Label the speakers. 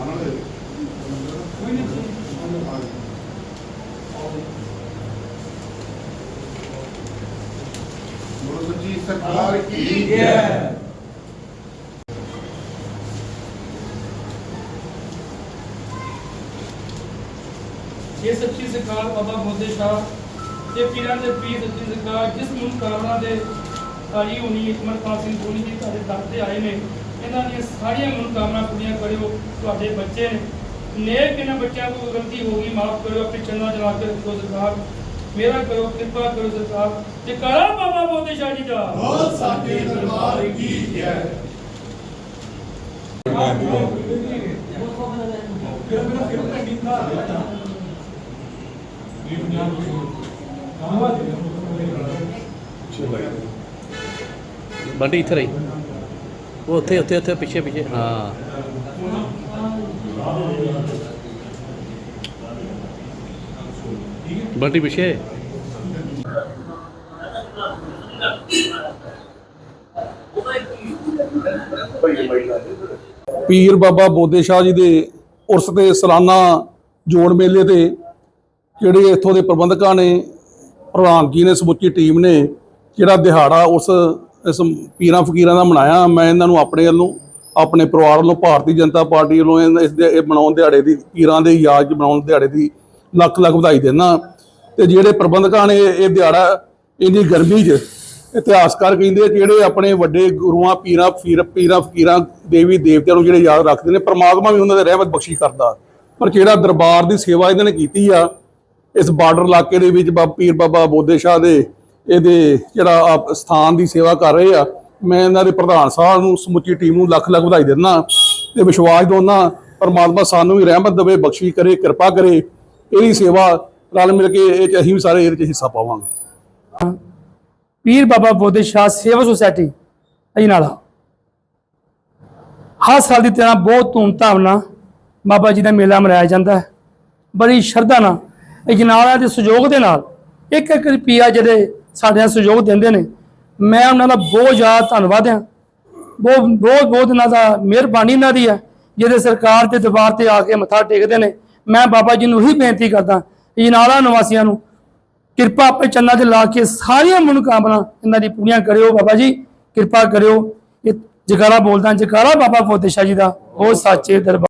Speaker 1: ਦਾ
Speaker 2: ਗੁਰੂ ਜੀ ਸਰਕਾਰ ਕੀ
Speaker 1: ਇਹ ਸੱਚੀ ਸਰਕਾਰ ਬਾਬਾ ਬੁੱਧ ਸ਼ਾਹ ਤੇ ਪੀਰਾਂ ਦੇ ਪੀਰ ਸੱਚੀ ਸਰਕਾਰ ਜਿਸ ਮਨੋਕਾਮਨਾ ਦੇ ਆਈ ਹੋਣੀ ਅਮਰਪਾਲ ਸਿੰਘ ਧੋਨੀ ਜੀ ਤੁਹਾਡੇ ਦਰ ਤੇ ਆਏ ਨੇ ਇਹਨਾਂ ਦੀਆਂ ਸਾਰੀਆਂ ਮਨੋਕਾਮਨਾ ਪੂਰੀਆਂ ਕਰਿਓ। ਤੁਹਾਡੇ ਬੱਚੇ ਨੇ ਨੇਕ ਇਹਨਾਂ ਬੱਚਿਆਂ ਤੋਂ ਗਲਤੀ ਹੋ ਗਈ ਮਾਫ ਕਰਿਓ ਆਪਣੇ ਚੰਨਾ ਜਲਾ ਕੇ ਰੱਖੋ ਸਰਕਾਰ। ਮੇਰਾ ਕਰੋ ਕਿਰਪਾ ਕਰੋ ਸਰਕਾਰ। ਤੇ ਕਰਾ ਬਾਬਾ ਬੁੱਧ ਸ਼ਾਹ ਜੀ ਦਾ।
Speaker 2: ਬਹੁਤ ਸਾਡੇ ਦਰਬਾਰ ਕੀ ਜੈ
Speaker 3: ਬੰਟੀ ਇੱਥੇ ਰਹੀ। ਉਹ ਉੱਥੇ ਉੱਥੇ ਉੱਥੇ ਪਿੱਛੇ ਪਿੱਛੇ। ਹਾਂ। ਬੰਟੀ ਪਿੱਛੇ।
Speaker 4: ਪੀਰ ਬਾਬਾ ਬੋਦੇ ਸ਼ਾਹ ਜੀ ਦੇ ਉਰਸ ਤੇ ਸਾਲਾਨਾ ਜੋੜ ਮੇਲੇ ਤੇ ਜਿਹੜੇ ਇੱਥੋਂ ਦੇ ਪ੍ਰਬੰਧਕਾਂ ਨੇ ਪ੍ਰਧਾਨਗੀ ਨੇ ਸਮੁੱਚੀ ਟੀਮ ਨੇ ਜਿਹੜਾ ਦਿਹਾੜਾ ਉਸ ਇਸ ਪੀਰਾਂ ਫਕੀਰਾਂ ਦਾ ਮਨਾਇਆ, ਮੈਂ ਇਹਨਾਂ ਨੂੰ ਆਪਣੇ ਵੱਲੋਂ, ਆਪਣੇ ਪਰਿਵਾਰ ਵੱਲੋਂ, ਭਾਰਤੀ ਜਨਤਾ ਪਾਰਟੀ ਵੱਲੋਂ ਇਹਨਾਂ- ਇਸ ਦੇ, ਇਹ ਮਨਾਉਣ ਦਿਹਾੜੇ ਦੀ, ਪੀਰਾਂ ਦੇ ਯਾਦ 'ਚ ਮਨਾਉਣ ਦਿਹਾੜੇ ਦੀ ਲੱਖ ਲੱਖ ਵਧਾਈ ਦਿੰਦਾ। ਤੇ ਜਿਹੜੇ ਪ੍ਰਬੰਧਕਾਂ ਨੇ ਇਹ ਦਿਹਾੜਾ ਇੰਨੀ ਗਰਮੀ 'ਚ ਇਤਿਹਾਸਕਾਰ ਕਹਿੰਦੇ ਆ ਜਿਹੜੇ ਆਪਣੇ ਵੱਡੇ ਗੁਰੂਆਂ, ਪੀਰਾਂ, ਫਕੀਰ, ਪੀਰਾਂ ਫਕੀਰਾਂ, ਦੇਵੀ ਦੇਵਤਿਆਂ ਨੂੰ ਜਿਹੜੇ ਯਾਦ ਰੱਖਦੇ ਨੇ, ਪ੍ਰਮਾਤਮਾ ਵੀ ਉਹਨਾਂ ਦੇ ਰਹਿਮਤ ਬਖਸ਼ੀ ਕਰਦਾ। ਪਰ ਜਿਹੜਾ ਦਰਬਾਰ ਦੀ ਸੇਵਾ ਇਹਨਾਂ ਨੇ ਕੀਤੀ ਆ, ਇਸ ਬਾਰਡਰ ਇਲਾਕੇ ਦੇ ਵਿੱਚ ਬਾਬਾ ਪੀਰ ਬਾਬਾ ਬੋਦੇ ਸ਼ਾਹ ਦੇ ਇਹਦੇ ਜਿਹੜਾ ਆਪ ਸਥਾਨ ਦੀ ਸੇਵਾ ਕਰ ਰਹੇ ਆ, ਮੈਂ ਇਹਨਾਂ ਦੇ ਪ੍ਰਧਾਨ ਸਾਹਿਬ ਨੂੰ, ਸਮੁੱਚੀ ਟੀਮ ਨੂੰ ਲੱਖ ਲੱਖ ਵਧਾਈ ਦਿੰਦਾ ਤੇ ਵਿਸ਼ਵਾਸ ਦੋਨਾ ਪਰਮਾਤਮਾ ਸਾਨੂੰ ਵੀ ਰਹਿਮਤ ਦੇਵੇ, ਬਖਸ਼ੀ ਕਰੇ, ਕਿਰਪਾ ਕਰੇ, ਇਹਦੀ ਸੇਵਾ ਰਲ ਮਿਲ ਕੇ ਇਹ 'ਚ ਅਸੀਂ ਵੀ ਸਾਰੇ ਇਹਦੇ 'ਚ ਹਿੱਸਾ ਪਾਵਾਂਗੇ।
Speaker 5: ਪੀਰ ਬਾਬਾ ਬੋਦੇ ਸ਼ਾਹ ਸੇਵਾ ਸੁਸਾਇਟੀ ਅਜਨਾਲਾ ਹਰ ਸਾਲ ਦੀ ਤਰ੍ਹਾਂ ਬਹੁਤ ਧੂਮਧਾਮ ਨਾਲ ਬਾਬਾ ਜੀ ਦਾ ਮੇਲਾ ਮਨਾਇਆ ਜਾਂਦਾ ਹੈ। ਬੜੀ ਸ਼ਰਧਾ ਨਾਲ ਇਜਨਾਲਾ ਦੇ ਸਹਿਯੋਗ ਦੇ ਨਾਲ ਇੱਕ ਇੱਕ ਰੁਪਿਆ ਜਿਹੜੇ ਸਾਡੇ ਨਾਲ ਸਹਿਯੋਗ ਦਿੰਦੇ ਨੇ। ਮੈਂ ਉਹਨਾਂ ਦਾ ਬਹੁਤ ਜ਼ਿਆਦਾ ਧੰਨਵਾਦ ਹਾਂ। ਬਹੁਤ ਬਹੁਤ ਬਹੁਤ ਇਹਨਾਂ ਦਾ ਮਿਹਰਬਾਨੀ ਇਹਨਾਂ ਦੀ ਹੈ, ਜਿਹਦੇ ਸਰਕਾਰ ਦੇ ਦਰਬਾਰ ਤੇ ਆ ਕੇ ਮੱਥਾ ਟੇਕਦੇ ਨੇ। ਮੈਂ ਬਾਬਾ ਜੀ ਨੂੰ ਹੀ ਬੇਨਤੀ ਕਰਦਾ ਅਜਨਾਲਾ ਨਿਵਾਸੀਆਂ ਨੂੰ ਕਿਰਪਾ ਆਪਣੇ ਚੰਨਾਂ 'ਚ ਲਾ ਕੇ ਸਾਰੀਆਂ ਮਨੋਕਾਮਨਾ ਇਹਨਾਂ ਦੀ ਪੂਰੀਆਂ ਕਰਿਓ ਬਾਬਾ ਜੀ। ਕਿਰਪਾ ਕਰਿਓ। ਇਹ ਜਕਾਰਾ ਬੋਲਦਾ, ਜਕਾਰਾ ਬਾਬਾ ਫੋਤੇ ਜੀ ਦਾ। ਉਹ ਸੱਚੇ ਦਰਬਾਰ